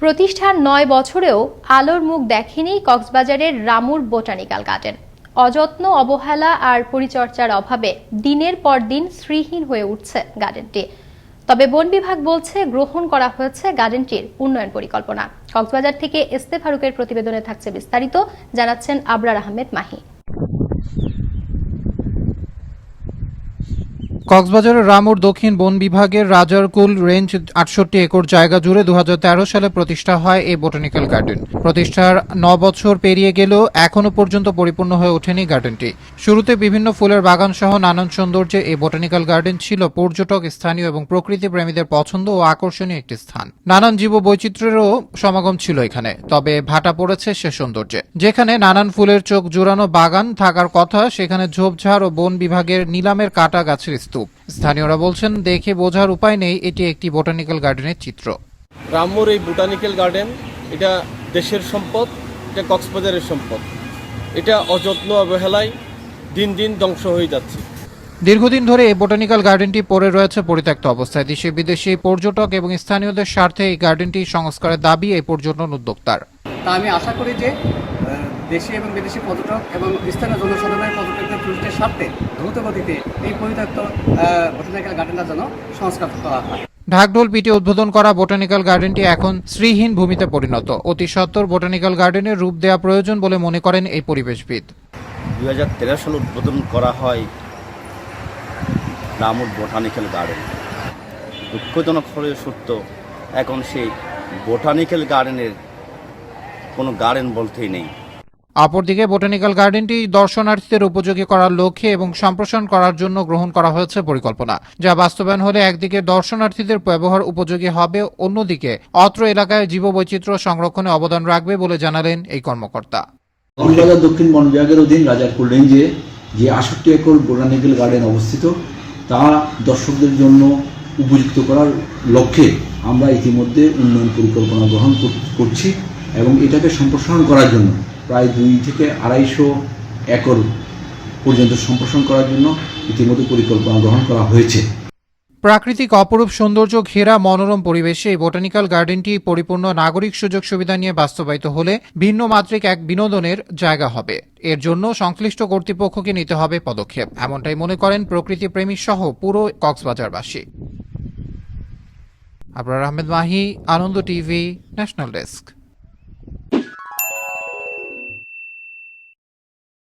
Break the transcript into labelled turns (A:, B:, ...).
A: প্রতিষ্ঠার নয় বছরেও আলোর মুখ দেখেনি কক্সবাজারের রামুর বোটানিক্যাল গার্ডেন। অযত্ন, অবহেলা আর পরিচর্যার অভাবে দিনের পর দিন শ্রীহীন হয়ে উঠছে গার্ডেনটি। তবে বন বিভাগ বলছে গ্রহণ করা হয়েছে গার্ডেনটির উন্নয়ন পরিকল্পনা। কক্সবাজার থেকে এস্তে ফারুকের প্রতিবেদনে থাকছে বিস্তারিত, জানাচ্ছেন আবরার আহমেদ মাহি।
B: কক্সবাজারের রামুর দক্ষিণ বন বিভাগের রাজারকুল রেঞ্জ আটষট্টি একর জায়গা জুড়ে দুহাজার তেরো সালে প্রতিষ্ঠা হয় এই বোটানিক্যাল গার্ডেন। প্রতিষ্ঠার ন বছর পেরিয়ে গেলেও এখনও পর্যন্ত পরিপূর্ণ হয়ে ওঠেনি গার্ডেনটি। শুরুতে বিভিন্ন ফুলের বাগান সহ নানান সৌন্দর্যে এই বোটানিক্যাল গার্ডেন ছিল পর্যটক, স্থানীয় এবং প্রকৃতি প্রেমীদের পছন্দ ও আকর্ষণীয় একটি স্থান। নানান জীব বৈচিত্র্যেরও সমাগম ছিল এখানে, তবে ভাটা পড়েছে সে সৌন্দর্যে। যেখানে নানান ফুলের চোখ জোড়ানো বাগান থাকার কথা, সেখানে ঝোপঝাড় ও বন বিভাগের নিলামের কাটা গাছের স্তূপ স্থানীয়রা বলছেন দেখে বোঝার উপায় নেই এটি একটি বোটানিক্যাল গার্ডেনের চিত্র।
C: রামমোর এই বোটানিক্যাল গার্ডেন এটা দেশের সম্পদ এটা কক্সবাজারের সম্পদ। এটা অযত্ন অবহেলায় দিন দিন ধ্বংস হয়ে যাচ্ছে।
B: দীর্ঘদিন ধরে এই বোটানিক্যাল গার্ডেনটি পড়ে রয়েছে পরিত্যক্ত অবস্থায়। দেশে বিদেশি পর্যটক এবং স্থানীয়দের স্বার্থে এই গার্ডেনটি সংস্কারের দাবি এই পর্যটন উদ্যোক্তার।
D: তা আমি আশা করি যে দেশি এবং বিদেশি পর্যটক এবং স্থানীয় জনসাধারণের পর্যটকদের টুরিস্টের স্বার্থে দ্রুত গতিতে এই পরিত্যক্ত বোটানিক্যাল গার্ডেনটা যেন সংস্কার করা হয়।
B: ঢাকঢোল পিটে উদ্বোধন করা বোটানিক্যাল গার্ডেনটি এখন শ্রীহীন ভূমিতে পরিণত। অতি সত্বর বোটানিক্যাল গার্ডেনের রূপ দেওয়া প্রয়োজন বলে মনে করেন এই পরিবেশবিদ।
E: দু হাজার তেরো সালে উদ্বোধন করা হয় রামুর বোটানিক্যাল গার্ডেন। দুঃখজনক হলে সত্য এখন সেই বোটানিক্যাল গার্ডেনের কোনো গার্ডেন বলতেই নেই।
B: অপরদিকে বোটানিক্যাল গার্ডেনটি দর্শনার্থীদের উপযোগী করার লক্ষ্যে এবং সম্প্রসারণ করার জন্য গ্রহণ করা হয়েছে পরিকল্পনা, যা বাস্তবায়ন হলে একদিকে দর্শনার্থীদের ব্যবহার উপযোগী হবে, অন্যদিকে অত্র এলাকায় জীববৈচিত্র্য সংরক্ষণে অবদান রাখবে বলে জানালেন এই কর্মকর্তা।
F: দক্ষিণ বন বিভাগের অধীন রাজারপুর রেঞ্জে যে আষট্টি একর বোটানিক্যাল গার্ডেন অবস্থিত, তা দর্শকদের জন্য উপযুক্ত করার লক্ষ্যে আমরা ইতিমধ্যে উন্নয়ন পরিকল্পনা গ্রহণ কর- করছি এবং এটাকে সম্প্রসারণ করার জন্য প্রায় দুই থেকে আড়াইশো একর পর্যন্ত সম্প্রসারণ করার জন্য ইতিমধ্যে পরিকল্পনা গ্রহণ করা হয়েছে।
B: প্রাকৃতিক অপরূপ সৌন্দর্য ঘেরা মনোরম পরিবেশে এই বোটানিক্যাল গার্ডেনটি পরিপূর্ণ নাগরিক সুযোগ সুবিধা নিয়ে বাস্তবায়িত হলে ভিন্ন মাত্রিক এক বিনোদনের জায়গা হবে। এর জন্য সংশ্লিষ্ট কর্তৃপক্ষকে নিতে হবে পদক্ষেপ। এমনটাই মনে করেন প্রকৃতি প্রেমী সহ পুরো কক্সবাজারবাসী। Abrar Ahmed Mahi, Ananda TV, national desk.